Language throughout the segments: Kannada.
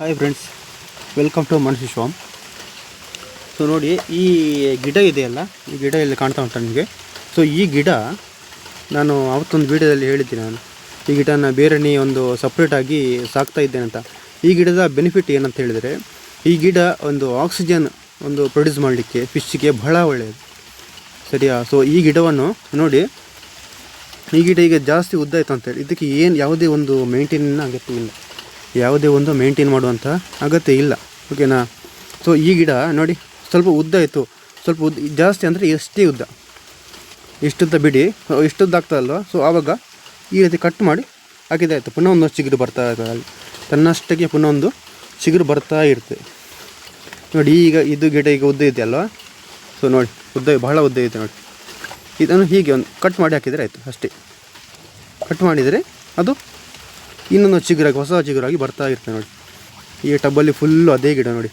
ಹಾಯ್ ಫ್ರೆಂಡ್ಸ್ ವೆಲ್ಕಮ್ ಟು ಮನುಷ್ಯ ಶಾಮ್ ಸೊ ನೋಡಿ, ಈ ಗಿಡ ಇದೆಯಲ್ಲ, ಈ ಗಿಡ ಇಲ್ಲಿ ಕಾಣ್ತಾ ಉಂಟು ನನಗೆ ಸೊ ಈ ಗಿಡ ನಾನು ಅವತ್ತೊಂದು ವೀಡಿಯೋದಲ್ಲಿ ಹೇಳಿದ್ದೀನಿ ನಾನು. ಈ ಗಿಡನ ಬೇರೆನೇ ಒಂದು ಸಪ್ರೇಟಾಗಿ ಸಾಕ್ತಾ ಇದ್ದೇನೆ ಅಂತ. ಈ ಗಿಡದ ಬೆನಿಫಿಟ್ ಏನಂತ ಹೇಳಿದರೆ, ಈ ಗಿಡ ಒಂದು ಆಕ್ಸಿಜನ್ ಒಂದು ಪ್ರೊಡ್ಯೂಸ್ ಮಾಡಲಿಕ್ಕೆ ಫಿಶ್ಗೆ ಬಹಳ ಒಳ್ಳೆಯದು ಸರಿಯಾ? ಸೊ ಈ ಗಿಡವನ್ನು ನೋಡಿ, ಈ ಗಿಡ ಈಗ ಜಾಸ್ತಿ ಉದ್ದ ಆಯ್ತು ಅಂತೇಳಿ ಇದಕ್ಕೆ ಏನು ಯಾವುದೇ ಒಂದು ಮೇಂಟೈನ್ ಅಗತ್ಯವಿಲ್ಲ ಯಾವುದೇ ಒಂದು ಮೇಂಟೈನ್ ಮಾಡುವಂಥ ಅಗತ್ಯ ಇಲ್ಲ. ಓಕೆನಾ ಸೊ ಈ ಗಿಡ ನೋಡಿ, ಸ್ವಲ್ಪ ಉದ್ದ ಇತ್ತು. ಸ್ವಲ್ಪ ಉದ್ದ, ಜಾಸ್ತಿ ಅಂದರೆ ಎಷ್ಟೇ ಉದ್ದ. ಇಷ್ಟುದ್ದ ಬಿಡಿ. ಇಷ್ಟುದ್ದ ಆಗ್ತದಲ್ವ ಸೊ ಆವಾಗ ಈ ರೀತಿ ಕಟ್ ಮಾಡಿ ಹಾಕಿದಾಯಿತು ಪುನಃ ಒಂದು ಚಿಗುರು ಬರ್ತಾ ಇರ್ತದೆ ಅಲ್ಲಿ. ತನ್ನಷ್ಟಕ್ಕೆ ಪುನಃ ಒಂದು ಚಿಗುರು ಬರ್ತಾ ಇರ್ತದೆ ನೋಡಿ, ಈಗ ಇದು ಗಿಡ ಈಗ ಉದ್ದ ಇದೆ ಅಲ್ವಾ? ಸೊ ನೋಡಿ, ಉದ್ದ, ಬಹಳ ಉದ್ದ ಇದೆ ನೋಡಿ. ಇದನ್ನು ಹೀಗೆ ಒಂದು ಕಟ್ ಮಾಡಿ ಹಾಕಿದರೆ ಆಯಿತು, ಅಷ್ಟೇ. ಕಟ್ ಮಾಡಿದರೆ ಅದು ಇನ್ನೊಂದು ಚಿಗುರಾಗಿ, ಹೊಸ ಚಿಗುರಾಗಿ ಬರ್ತಾ ಇರ್ತದೆ ನೋಡಿ. ಈ ಟಬ್ಬಲ್ಲಿ ಫುಲ್ಲು ಅದೇ ಗಿಡ ನೋಡಿ.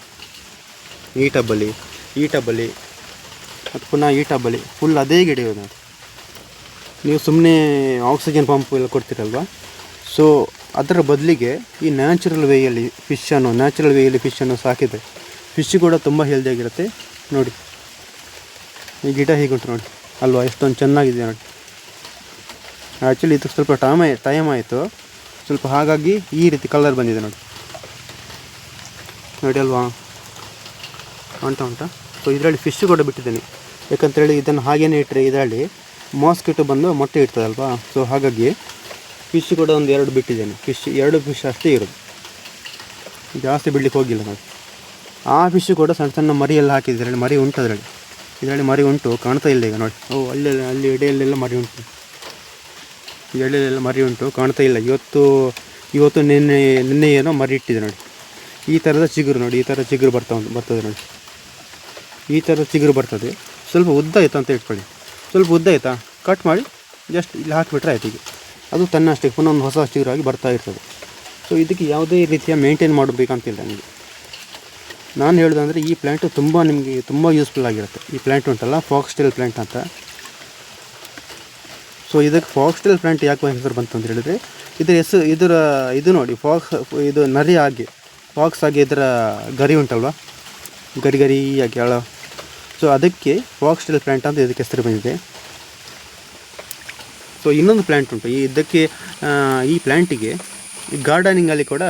ಈ ಟಬ್ಬಲ್ಲಿ ಈ ಟಬ್ಬಲ್ಲಿ, ಮತ್ತು ಪುನಃ ಈ ಟಬ್ಬಲ್ಲಿ ಫುಲ್ ಅದೇ ಗಿಡ ಇದೆ ನೋಡಿ. ನೀವು ಸುಮ್ಮನೆ ಆಕ್ಸಿಜನ್ ಪಂಪ್ ಎಲ್ಲ ಕೊಡ್ತೀರಲ್ವಾ? ಸೊ ಅದರ ಬದಲಿಗೆ ಈ ನ್ಯಾಚುರಲ್ ವೇಯಲ್ಲಿ ಫಿಶನ್ನು ನ್ಯಾಚುರಲ್ ವೇಯಲ್ಲಿ ಫಿಶನ್ನು ಸಾಕಿದೆ ಫಿಶ್ ಕೂಡ ತುಂಬ ಹೆಲ್ದಿಯಾಗಿರುತ್ತೆ ನೋಡಿ. ಈ ಗಿಡ ಹೀಗುಂಟು ನೋಡಿ. ಅಲ್ವಾ, ಎಷ್ಟೊಂದು ಚೆನ್ನಾಗಿದೆ ನೋಡಿ. ಆ್ಯಕ್ಚುಲಿ ಇದಕ್ಕೆ ಸ್ವಲ್ಪ ಟೈಮ್ ಟೈಮ್ ಆಯಿತು. ಸ್ವಲ್ಪ ಹಾಗಾಗಿ ಈ ರೀತಿ ಕಲರ್ ಬಂದಿದೆ ನೋಡಿ. ನೋಡಿ ಅಲ್ವಾ? ಅಂತ ಉಂಟಾ. ಸೊ ಇದರಲ್ಲಿ ಫಿಶ್ ಕೂಡ ಬಿಟ್ಟಿದ್ದೇನೆ. ಯಾಕಂತೇಳಿ ಇದನ್ನು ಹಾಗೇನೆ ಇಟ್ಟರೆ ಇದರಲ್ಲಿ ಮಾಸ್ಕಿಟೋ ಬಂದು ಮೊಟ್ಟೆ ಇಡ್ತದಲ್ವಾ ಸೊ ಹಾಗಾಗಿ ಫಿಶ್ ಕೂಡ ಒಂದು ಎರಡು ಬಿಟ್ಟಿದ್ದೇನೆ. ಫಿಶ್ ಎರಡು ಫಿಶ್ ಅಷ್ಟೇ ಇರೋದು. ಜಾಸ್ತಿ ಬಿಡ್ಲಿಕ್ಕೆ ಹೋಗಿಲ್ಲ ನಾನು. ಆ ಫಿಶ್ ಕೂಡ ಸಣ್ಣ ಸಣ್ಣ ಮರಿಯೆಲ್ಲ ಹಾಕಿದ್ರಲ್ಲಿ ಮರಿ ಉಂಟು ಅದರಲ್ಲಿ. ಇದರಲ್ಲಿ ಮರಿ ಉಂಟು, ಕಾಣ್ತಾ ಇಲ್ಲ ಈಗ ನೋಡಿ. ಓ ಅಲ್ಲಿ ಅಲ್ಲಿ ಎಡೆಯಲ್ಲೆಲ್ಲ ಮರಿ ಉಂಟು. ಎಳೆಲೆಲ್ಲ ಮರಿ ಉಂಟು, ಕಾಣ್ತಾ ಇಲ್ಲ. ಇವತ್ತು ಇವತ್ತು ನಿನ್ನೆ ನಿನ್ನೆ ಏನೋ ಮರಿ ಇಟ್ಟಿದೆ ನೋಡಿ. ಈ ಥರದ ಚಿಗುರು ನೋಡಿ, ಈ ಥರ ಚಿಗುರು ಬರ್ತಾ ಉಂಟು, ಬರ್ತದೆ ನೋಡಿ. ಈ ಥರದ ಚಿಗುರು ಬರ್ತದೆ. ಸ್ವಲ್ಪ ಉದ್ದ ಆಯ್ತು ಅಂತ ಇಟ್ಕೊಳ್ಳಿ. ಸ್ವಲ್ಪ ಉದ್ದ ಆಯ್ತಾ? ಕಟ್ ಮಾಡಿ ಜಸ್ಟ್ ಇಲ್ಲಿ ಹಾಕಿಬಿಟ್ರೆ ಆಯ್ತು ಈಗ. ಅದು ತನ್ನಷ್ಟೇ ಪುನಃ ಒಂದು ಹೊಸ ಚಿಗುರಾಗಿ ಬರ್ತಾ ಇರ್ತದೆ. ಸೊ ಇದಕ್ಕೆ ಯಾವುದೇ ರೀತಿಯ ಮೇಂಟೈನ್ ಮಾಡಬೇಕಂತಿಲ್ಲ ನನಗೆ. ನಾನು ಹೇಳೋದಂದರೆ ಈ ಪ್ಲ್ಯಾಂಟು ತುಂಬ ನಿಮಗೆ ತುಂಬ ಯೂಸ್ಫುಲ್ ಆಗಿರುತ್ತೆ. ಈ ಪ್ಲ್ಯಾಂಟ್ ಉಂಟಲ್ಲ ಫಾಕ್ಸ್ಟೈಲ್ ಪ್ಲ್ಯಾಂಟ್ ಅಂತ. ಸೊ ಇದಕ್ಕೆ ಫಾಕ್ಸ್ಟೈಲ್ ಪ್ಲಾಂಟ್ ಯಾಕೆ ಹೆಸರು ಬಂತು ಅಂತ ಹೇಳಿದ್ರೆ, ಇದರ ಹೆಸರು, ಇದರ, ಇದು ನೋಡಿ ಫಾಕ್ಸ್ ಇದು ನರಿ ಆಗಿ ಫಾಕ್ಸ್ ಆಗಿ ಇದರ ಗರಿ ಉಂಟಲ್ವ? ಗರಿ ಗರಿ ಆಗಿ, ಅಳ. ಸೊ ಅದಕ್ಕೆ ಫಾಕ್ಸ್ಟೈಲ್ ಪ್ಲಾಂಟ್ ಅಂತ ಇದಕ್ಕೆ ಹೆಸರು ಬಂದಿದೆ. ಸೊ ಇನ್ನೊಂದು ಪ್ಲ್ಯಾಂಟ್ ಉಂಟು. ಈ ಇದಕ್ಕೆ ಈ ಪ್ಲ್ಯಾಂಟಿಗೆ ಗಾರ್ಡನಿಂಗಲ್ಲಿ ಕೂಡ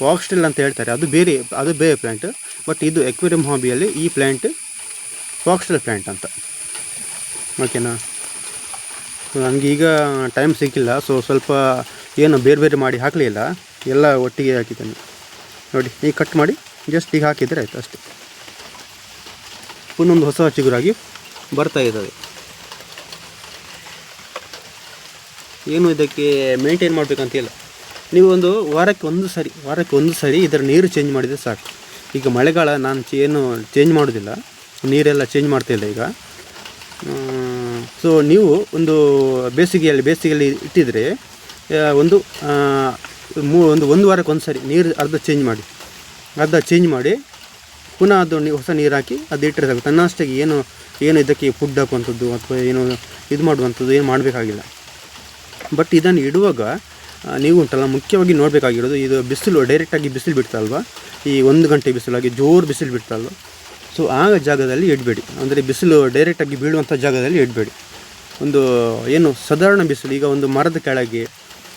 ಫಾಕ್ಸ್ಟೈಲ್ ಅಂತ ಹೇಳ್ತಾರೆ. ಅದು ಬೇರೆ ಅದು ಬೇರೆ ಪ್ಲ್ಯಾಂಟ್ ಬಟ್ ಇದು ಎಕ್ವೇರಿಯಂ ಹಾಬಿಯಲ್ಲಿ ಈ ಪ್ಲ್ಯಾಂಟ್ ಫಾಕ್ಸ್ಟೈಲ್ ಪ್ಲ್ಯಾಂಟ್ ಅಂತ. ಓಕೆನಾ ನನಗೆ ಈಗ ಟೈಮ್ ಸಿಕ್ಕಿಲ್ಲ ಸೊ ಸ್ವಲ್ಪ ಏನು ಬೇರೆ ಬೇರೆ ಮಾಡಿ ಹಾಕಲಿಲ್ಲ ಎಲ್ಲ ಒಟ್ಟಿಗೆ ಹಾಕಿದ್ದೇನೆ. ನೋಡಿ ಈಗ ಕಟ್ ಮಾಡಿ ಜಸ್ಟ್ ಈಗ ಹಾಕಿದರೆ ಆಯಿತು ಅಷ್ಟೇ. ಪುನೊಂದು ಹೊಸ ಚಿಗುರಾಗಿ ಬರ್ತಾ ಇದ್ದಾವೆ. ಏನು ಇದಕ್ಕೆ ಮೇಂಟೈನ್ ಮಾಡಬೇಕಂತಿಲ್ಲ. ನೀವು ಒಂದು ವಾರಕ್ಕೆ ಒಂದು ಸರಿ, ವಾರಕ್ಕೆ ಒಂದು ಸರಿ ಇದರ ನೀರು ಚೇಂಜ್ ಮಾಡಿದರೆ ಸಾಕು. ಈಗ ಮಳೆಗಾಲ ನಾನು ಏನು ಚೇಂಜ್ ಮಾಡೋದಿಲ್ಲ. ನೀರೆಲ್ಲ ಚೇಂಜ್ ಮಾಡ್ತಾಯಿಲ್ಲ ಈಗ. ಸೊ ನೀವು ಒಂದು ಬೇಸಿಗೆಯಲ್ಲಿ ಬೇಸಿಗೆಯಲ್ಲಿ ಇಟ್ಟಿದ್ರೆ ಒಂದು ಮೂ, ಒಂದು ಒಂದು ವಾರಕ್ಕೆ ಒಂದು ಸರಿ ನೀರು ಅರ್ಧ ಚೇಂಜ್ ಮಾಡಿ. ಅರ್ಧ ಚೇಂಜ್ ಮಾಡಿ, ಪುನಃ ಅದು ನೀವು ಹೊಸ ನೀರು ಹಾಕಿ ಅದು ಇಟ್ಟರೆ ಸಾಕು. ತನ್ನಷ್ಟಕ್ಕೆ ಏನು ಏನು ಇದಕ್ಕೆ ಫುಡ್ ಹಾಕುವಂಥದ್ದು ಅಥವಾ ಏನು ಇದು ಮಾಡುವಂಥದ್ದು ಏನು ಮಾಡಬೇಕಾಗಿಲ್ಲ. ಬಟ್ ಇದನ್ನು ಇಡುವಾಗ ನೀವು ಉಂಟಲ್ಲ ಮುಖ್ಯವಾಗಿ ನೋಡಬೇಕಾಗಿರೋದು ಇದು ಬಿಸಿಲು, ಡೈರೆಕ್ಟಾಗಿ ಬಿಸಿಲು ಬಿಡ್ತಲ್ವ? ಈ ಒಂದು ಗಂಟೆ ಬಿಸಿಲಾಗಿ ಜೋರು ಬಿಸಿಲು ಬಿಡ್ತಲ್ವ? ಸೊ ಆ ಜಾಗದಲ್ಲಿ ಇಡಬೇಡಿ. ಅಂದರೆ ಬಿಸಿಲು ಡೈರೆಕ್ಟಾಗಿ ಬೀಳುವಂಥ ಜಾಗದಲ್ಲಿ ಇಡಬೇಡಿ. ಒಂದು ಏನು ಸಾಧಾರಣ ಬಿಸಿಲು, ಈಗ ಒಂದು ಮರದ ಕೆಳಗೆ,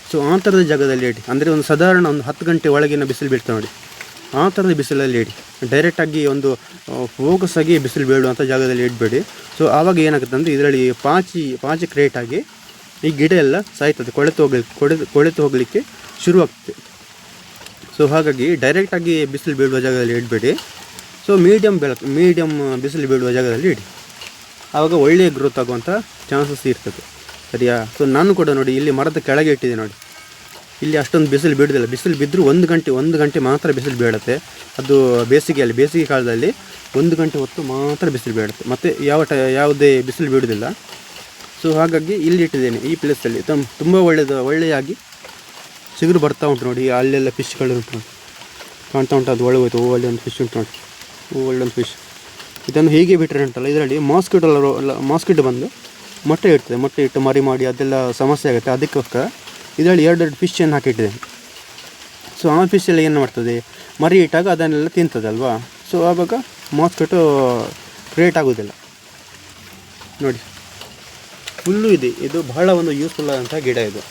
ಸೊ ಆ ಥರದ ಜಾಗದಲ್ಲಿ ಇಡಿ ಅಂದರೆ ಒಂದು ಸಾಧಾರಣ ಒಂದು ಹತ್ತು ಗಂಟೆ ಒಳಗಿನ ಬಿಸಿಲು ಬೀಳ್ತಾ ನೋಡಿ. ಆ ಥರದ ಬಿಸಿಲಲ್ಲಿ ಇಡಿ ಡೈರೆಕ್ಟಾಗಿ ಒಂದು ಫೋಕಸ್ ಆಗಿ ಬಿಸಿಲು ಬೀಳುವಂಥ ಜಾಗದಲ್ಲಿ ಇಡಬೇಡಿ. ಸೊ ಆವಾಗ ಏನಾಗುತ್ತೆ ಅಂದರೆ ಇದರಲ್ಲಿ ಪಾಚಿ ಪಾಚಿ ಕ್ರಿಯೇಟ್ ಆಗಿ ಈ ಗಿಡ ಎಲ್ಲ ಸಾಯ್ತದೆ, ಕೊಳೆತು ಹೋಗಲಿಕ್ಕೆ ಕೊಳೆದು, ಕೊಳೆತು ಹೋಗಲಿಕ್ಕೆ ಶುರುವಾಗ್ತದೆ. ಸೊ ಹಾಗಾಗಿ ಡೈರೆಕ್ಟಾಗಿ ಬಿಸಿಲು ಬೀಳುವ ಜಾಗದಲ್ಲಿ ಇಡಬೇಡಿ. ಸೊ ಮೀಡಿಯಮ್ ಬೆಳಕು ಮೀಡಿಯಮ್ ಬಿಸಿಲು ಬೀಳುವ ಜಾಗದಲ್ಲಿ ಇಡಿ. ಆವಾಗ ಒಳ್ಳೆಯ ಗ್ರೋತ್ ಆಗುವಂಥ ಚಾನ್ಸಸ್ ಇರ್ತದೆ. ಸರಿಯಾ? ಸೊ ನಾನು ಕೂಡ ನೋಡಿ, ಇಲ್ಲಿ ಮರದ ಕೆಳಗೆ ಇಟ್ಟಿದೆ ನೋಡಿ. ಇಲ್ಲಿ ಅಷ್ಟೊಂದು ಬಿಸಿಲು ಬಿಡೋದಿಲ್ಲ ಬಿಸಿಲು ಬಿದ್ದರೂ ಒಂದು ಗಂಟೆ ಒಂದು ಗಂಟೆ ಮಾತ್ರ ಬಿಸಿಲು ಬೀಳುತ್ತೆ. ಅದು ಬೇಸಿಗೆಯಲ್ಲಿ, ಬೇಸಿಗೆ ಕಾಲದಲ್ಲಿ ಒಂದು ಗಂಟೆ ಹೊತ್ತು ಮಾತ್ರ ಬಿಸಿಲು ಬೀಳುತ್ತೆ. ಮತ್ತು ಯಾವ ಟ, ಯಾವುದೇ ಬಿಸಿಲು ಬೀಳೋದಿಲ್ಲ. ಸೊ ಹಾಗಾಗಿ ಇಲ್ಲಿ ಇಟ್ಟಿದ್ದೇನೆ, ಈ ಪ್ಲೇಸಲ್ಲಿ ತಮ್ಮ ತುಂಬ ಒಳ್ಳೆಯದು ಒಳ್ಳೆಯಾಗಿ ಚಿಗುರು ಬರ್ತಾ ಉಂಟು ನೋಡಿ, ಅಲ್ಲೆಲ್ಲ ಫಿಶ್ಗಳು ಉಂಟು ಕಾಣ್ತಾ ಉಂಟು, ಅದು ಒಳಗೆ ಹೋಯ್ತು ಓ ಅಲ್ಲಿ ಒಂದು ಫಿಶ್ ಉಂಟು ನೋಡಿ. ಹೂವಲ್ಲಿ ಒಂದು ಫಿಶ್ ಇದನ್ನು ಹೀಗೆ ಬಿಟ್ಟರೆ ಉಂಟಲ್ಲ ಇದರಲ್ಲಿ ಮಾಸ್ಕಿಟೋ ಮಾಸ್ಕಿಟೋ ಬಂದು ಮೊಟ್ಟೆ ಇಡ್ತದೆ. ಮೊಟ್ಟೆ ಇಟ್ಟು ಮರಿ ಮಾಡಿ ಅದೆಲ್ಲ ಸಮಸ್ಯೆ ಆಗುತ್ತೆ. ಅದಕ್ಕೋಸ್ಕರ ಇದರಲ್ಲಿ ಎರಡೆರಡು ಫಿಶನ್ನು ಹಾಕಿಟ್ಟಿದ್ದೇನೆ ಸೊ ಆ ಫಿಶಲ್ಲಿ ಏನು ಮಾಡ್ತದೆ? ಮರಿ ಇಟ್ಟಾಗ ಅದನ್ನೆಲ್ಲ ತಿಂತದಲ್ವಾ ಸೊ ಆವಾಗ ಮಾಸ್ಕಿಟೋ ಕ್ರಿಯೇಟ್ ಆಗೋದಿಲ್ಲ ನೋಡಿ. ಫುಲ್ಲು ಇದೆ. ಇದು ಬಹಳ ಒಂದು ಯೂಸ್ಫುಲ್ ಆದಂಥ ಗಿಡ ಇದು.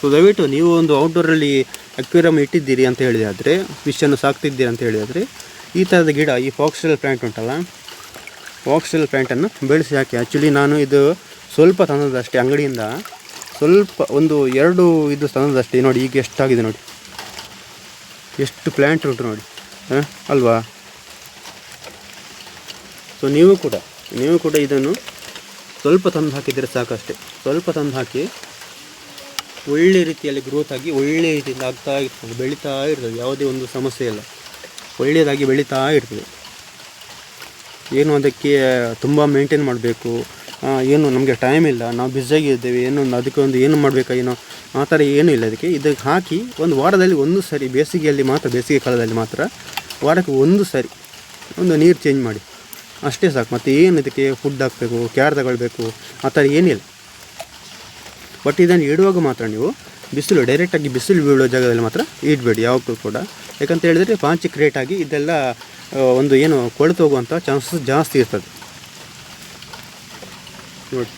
ಸೊ ದಯವಿಟ್ಟು ನೀವು ಒಂದು ಔಟ್ಡೋರಲ್ಲಿ ಅಕ್ವೇರಿಯಮ್ ಇಟ್ಟಿದ್ದೀರಿ ಅಂತ ಹೇಳಿದೆ ಆದರೆ ಫಿಶನ್ನು ಸಾಕ್ತಿದ್ದೀರಿ ಅಂತ ಹೇಳಿದರೆ ಈ ಥರದ ಗಿಡ, ಈ ಫಾಕ್ಸ್ಟೈಲ್ ಪ್ಲ್ಯಾಂಟ್ ಉಂಟಲ್ಲ ಫಾಕ್ಸ್ಟೆಲ್ ಪ್ಲ್ಯಾಂಟನ್ನು ಬೆಳೆಸಿ ಹಾಕಿ. ಆ್ಯಕ್ಚುಲಿ ನಾನು ಇದು ಸ್ವಲ್ಪ ತಂದದಷ್ಟೇ ಅಂಗಡಿಯಿಂದ ಸ್ವಲ್ಪ ಒಂದು ಎರಡು ಇದು ತಂದದಷ್ಟೇ ನೋಡಿ, ಈಗ ಎಷ್ಟಾಗಿದೆ ನೋಡಿ. ಎಷ್ಟು ಪ್ಲ್ಯಾಂಟ್ ಉಂಟು ನೋಡಿ. ಹಾಂ, ಅಲ್ವಾ? ಸೊ ನೀವು ಕೂಡ ನೀವು ಕೂಡ ಇದನ್ನು ಸ್ವಲ್ಪ ತಂದು ಹಾಕಿದರೆ ಸಾಕಷ್ಟೇ. ಸ್ವಲ್ಪ ತಂದು ಹಾಕಿ ಒಳ್ಳೆ ರೀತಿಯಲ್ಲಿ ಗ್ರೋತ್ ಆಗಿ, ಒಳ್ಳೆ ರೀತಿಯಿಂದ ಆಗ್ತಾ ಇರ್ತದೆ, ಬೆಳೀತಾ ಇರ್ತದೆ. ಯಾವುದೇ ಒಂದು ಸಮಸ್ಯೆ ಇಲ್ಲ. ಒಳ್ಳೆಯದಾಗಿ ಬೆಳೀತಾ ಇರ್ತದೆ. ಏನು ಅದಕ್ಕೆ ತುಂಬ ಮೇಂಟೈನ್ ಮಾಡಬೇಕು? ಏನು ನಮಗೆ ಟೈಮ್ ಇಲ್ಲ, ನಾವು ಬಿಸಿಯಾಗಿ ಇದ್ದೇವೆ, ಏನು ಅದಕ್ಕೆ ಒಂದು ಏನು ಮಾಡಬೇಕಾ ಏನೋ ಆ ಥರ ಏನೂ ಇಲ್ಲ ಅದಕ್ಕೆ. ಇದಕ್ಕೆ ಹಾಕಿ ಒಂದು ವಾರದಲ್ಲಿ ಒಂದು ಸರಿ, ಬೇಸಿಗೆಯಲ್ಲಿ ಮಾತ್ರ, ಬೇಸಿಗೆ ಕಾಲದಲ್ಲಿ ಮಾತ್ರ ವಾರಕ್ಕೆ ಒಂದು ಸರಿ ಒಂದು ನೀರು ಚೇಂಜ್ ಮಾಡಿ. ಅಷ್ಟೇ ಸಾಕು. ಮತ್ತು ಏನು ಇದಕ್ಕೆ ಫುಡ್ ಹಾಕಬೇಕು, ಕ್ಯಾರ್ ತಗೊಳ್ಬೇಕು, ಆ ಥರ ಏನಿಲ್ಲ. ಬಟ್ ಇದನ್ನು ಇಡುವಾಗ ಮಾತ್ರ ನೀವು ಬಿಸಿಲು ಡೈರೆಕ್ಟಾಗಿ ಬಿಸಿಲು ಬೀಳೋ ಜಾಗದಲ್ಲಿ ಮಾತ್ರ ಇಡಬೇಡಿ, ಯಾವಾಗಲೂ ಕೂಡ. ಯಾಕಂತ ಹೇಳಿದರೆ ಪಾಂಚಿ ಕ್ರಿಯೇಟ್ ಆಗಿ ಇದೆಲ್ಲ ಒಂದು ಏನು ಕೊಳೆತು ಹೋಗುವಂಥ ಚಾನ್ಸಸ್ ಜಾಸ್ತಿ ಇರ್ತದೆ. ನೋಡಿ.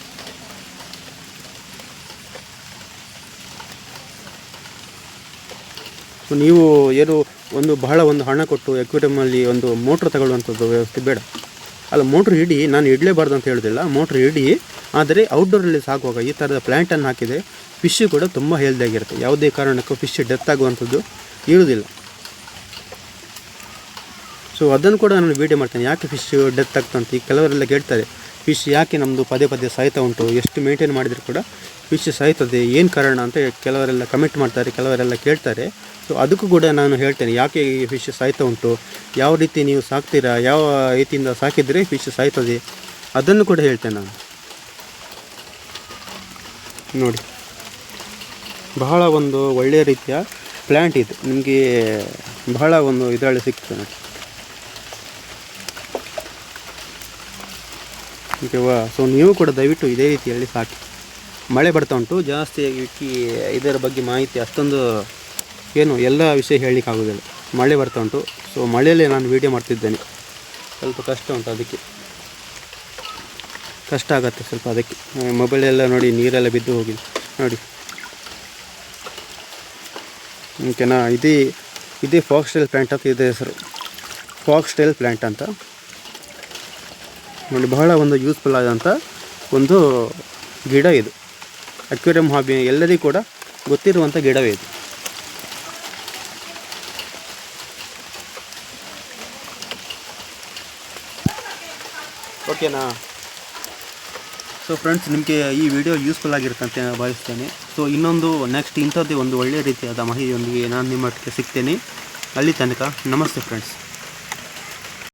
ನೀವು ಏನು ಒಂದು ಬಹಳ ಒಂದು ಹಣ ಕೊಟ್ಟು ಎಕ್ವಿಟಮಲ್ಲಿ ಒಂದು ಮೋಟ್ರ್ ತಗೊಳ್ಳುವಂಥದ್ದು ವ್ಯವಸ್ಥೆ ಬೇಡ. ಅಲ್ಲ ಮೋಟ್ರ್ ಇಡಿ ನಾನು ಇಡಲೇಬಾರ್ದು ಅಂತ ಹೇಳೋದಿಲ್ಲ. ಮೋಟ್ರ್ ಇಡಿ ಆದರೆ ಔಟ್ಡೋರಲ್ಲಿ ಸಾಕುವಾಗ ಈ ಥರದ ಪ್ಲ್ಯಾಂಟನ್ನು ಹಾಕಿದರೆ ಫಿಶ್ ಕೂಡ ತುಂಬ ಹೆಲ್ದಿಯಾಗಿರುತ್ತೆ ಯಾವುದೇ ಕಾರಣಕ್ಕೂ ಫಿಶ್ ಡೆತ್ ಆಗುವಂಥದ್ದು ಇರುವುದಿಲ್ಲ. ಸೊ ಅದನ್ನು ಕೂಡ ನಾನು ವೀಡಿಯೋ ಮಾಡ್ತೇನೆ. ಯಾಕೆ ಫಿಶ್ ಡೆತ್ ಆಗ್ತಂತ ಈ ಕೆಲವರೆಲ್ಲ ಕೇಳ್ತಾರೆ ಫಿಶ್ ಯಾಕೆ ನಮ್ಮದು ಪದೇ ಪದೇ ಸಾಯ್ತಾ ಉಂಟು? ಎಷ್ಟು ಮೇಂಟೈನ್ ಮಾಡಿದರೂ ಕೂಡ ಫಿಶ್ ಸಾಯ್ತದೆ. ಏನು ಕಾರಣ? ಅಂತ ಕೆಲವರೆಲ್ಲ ಕಮೆಂಟ್ ಮಾಡ್ತಾರೆ, ಕೆಲವರೆಲ್ಲ ಕೇಳ್ತಾರೆ. ಸೊ ಅದಕ್ಕೂ ಕೂಡ ನಾನು ಹೇಳ್ತೇನೆ, ಯಾಕೆ ಫಿಶ್ ಸಾಯ್ತಾ ಉಂಟು? ಯಾವ ರೀತಿ ನೀವು ಸಾಕ್ತೀರಾ? ಯಾವ ರೀತಿಯಿಂದ ಸಾಕಿದರೆ ಫಿಶ್ ಸಾಯ್ತದೆ? ಅದನ್ನು ಕೂಡ ಹೇಳ್ತೇನೆ ನಾನು. ನೋಡಿ. ಬಹಳ ಒಂದು ಒಳ್ಳೆಯ ರೀತಿಯ ಪ್ಲ್ಯಾಂಟ್ ಇದು. ನಿಮಗೆ ಬಹಳ ಒಂದು ಇದರಲ್ಲಿ ಸಿಗ್ತದೆ ನೋಡಿ. ಓಕೆವಾ ಸೊ ನೀವು ಕೂಡ ದಯವಿಟ್ಟು ಇದೇ ರೀತಿಯಲ್ಲಿ ಸಾಕಿ. ಮಳೆ ಬರ್ತಾ ಉಂಟು. ಜಾಸ್ತಿ ಈ ಇದರ ಬಗ್ಗೆ ಮಾಹಿತಿ ಅಷ್ಟೊಂದು ಏನು ಎಲ್ಲ ವಿಷಯ ಹೇಳಲಿಕ್ಕೆ ಆಗೋದಿಲ್ಲ ಮಳೆ ಬರ್ತಾ ಉಂಟು. ಸೊ ಮಳೆಯಲ್ಲೇ ನಾನು ವೀಡಿಯೋ ಮಾಡ್ತಿದ್ದೇನೆ. ಸ್ವಲ್ಪ ಕಷ್ಟ ಉಂಟು ಅದಕ್ಕೆ. ಕಷ್ಟ ಆಗುತ್ತೆ ಸ್ವಲ್ಪ ಅದಕ್ಕೆ. ಮೊಬೈಲೆಲ್ಲ ನೋಡಿ, ನೀರೆಲ್ಲ ಬಿದ್ದು ಹೋಗಿದೆ. ನೋಡಿ. ಓಕೆನಾ ಇದೇ ಇದೇ ಫಾಕ್ಸ್ ಟೈಲ್ ಪ್ಲ್ಯಾಂಟ್ ಅಂತ ಇದೆ ಹೆಸರು. ಫಾಕ್ಸ್ ಟೈಲ್ ಪ್ಲ್ಯಾಂಟ್ ಅಂತ. ನೋಡಿ, ಬಹಳ ಒಂದು ಯೂಸ್ಫುಲ್ ಆದಂಥ ಒಂದು ಗಿಡ ಇದು. ಅಕ್ವೇರಿಯಂ ಹಾಬಿ ಎಲ್ಲರಿಗೂ ಕೂಡ ಗೊತ್ತಿರುವಂಥ ಗಿಡವೇ ಇದು. ಓಕೆನಾ ಸೊ ಫ್ರೆಂಡ್ಸ್ ನಿಮಗೆ ಈ ವಿಡಿಯೋ ಯೂಸ್ಫುಲ್ ಆಗಿರುತ್ತಂತೆ ಭಾವಿಸ್ತೇನೆ. ಸೊ ಇನ್ನೊಂದು ನೆಕ್ಸ್ಟ್ ಇಂಥದ್ದೇ ಒಂದು ಒಳ್ಳೆಯ ರೀತಿಯಾದ ಮಾಹಿತಿಯೊಂದಿಗೆ ನಾನು ನಿಮ್ಮ ಒಟ್ಟಿಗೆ ಸಿಗ್ತೇನೆ. ಅಲ್ಲಿ ತನಕ ನಮಸ್ತೆ ಫ್ರೆಂಡ್ಸ್